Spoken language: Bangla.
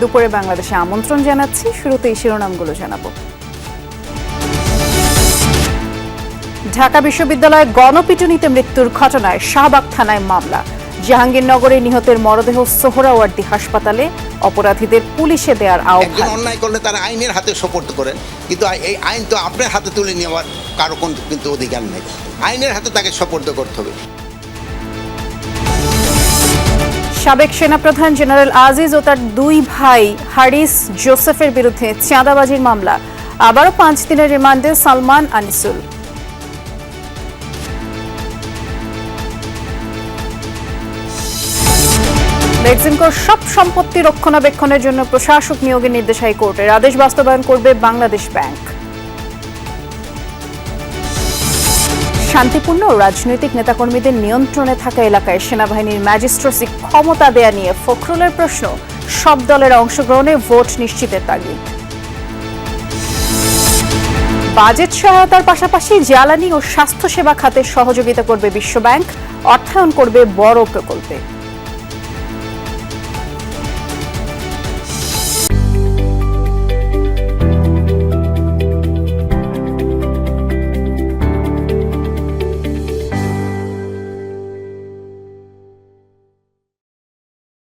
দুপুরে বাংলাদেশে আমন্ত্রণ জানাচ্ছি। শুরুতেই শিরোনামগুলো জানাব। ঢাকা বিশ্ববিদ্যালয়ে গণপিটুনিতে মৃত্যুর ঘটনায় শাহবাগ থানায় মামলা। জাহাঙ্গীরনগরে নিহতের মরদেহ সোহরাওয়ার্দী হাসপাতালে। অপরাধীদের পুলিশে দেওয়ার আহ্বান। অন্যায় করলে তারা আইনের হাতে সোপর্দ করেন কিন্তু এই আইন তো আপনার হাতে তুলে নেওয়ার কারও কোন কিন্তু অধিকার নেই। আইনের হাতে তাকে সোপর্দ করতে হবে। সাবেক সেনাপ্রধান জেনারেল আজিজ ও তার দুই ভাই হারিস জোসেফের বিরুদ্ধে চাঁদাবাজির মামলা। আবারও পাঁচ দিনের রিমান্ডে সালমান আনিসুল। বেক্সিমকোর সব সম্পত্তি রক্ষণাবেক্ষণের জন্য প্রশাসক নিয়োগের নির্দেশ হাইকোর্টের। আদেশ বাস্তবায়ন করবে বাংলাদেশ ব্যাংক। শান্তিপূর্ণ ও রাজনৈতিক নেতাকর্মীদের নিয়ন্ত্রণে থাকা এলাকায় সেনাবাহিনীর ম্যাজিস্ট্রেসি ক্ষমতা দেয়া নিয়ে ফখরুলের প্রশ্ন, সব দলের অংশগ্রহণে ভোট নিশ্চিতের তাগিদ। বাজেট সহায়তার পাশাপাশি জ্বালানি ও স্বাস্থ্যসেবা খাতে সহযোগিতা করবে বিশ্বব্যাংক, অর্থায়ন করবে বড় প্রকল্পে।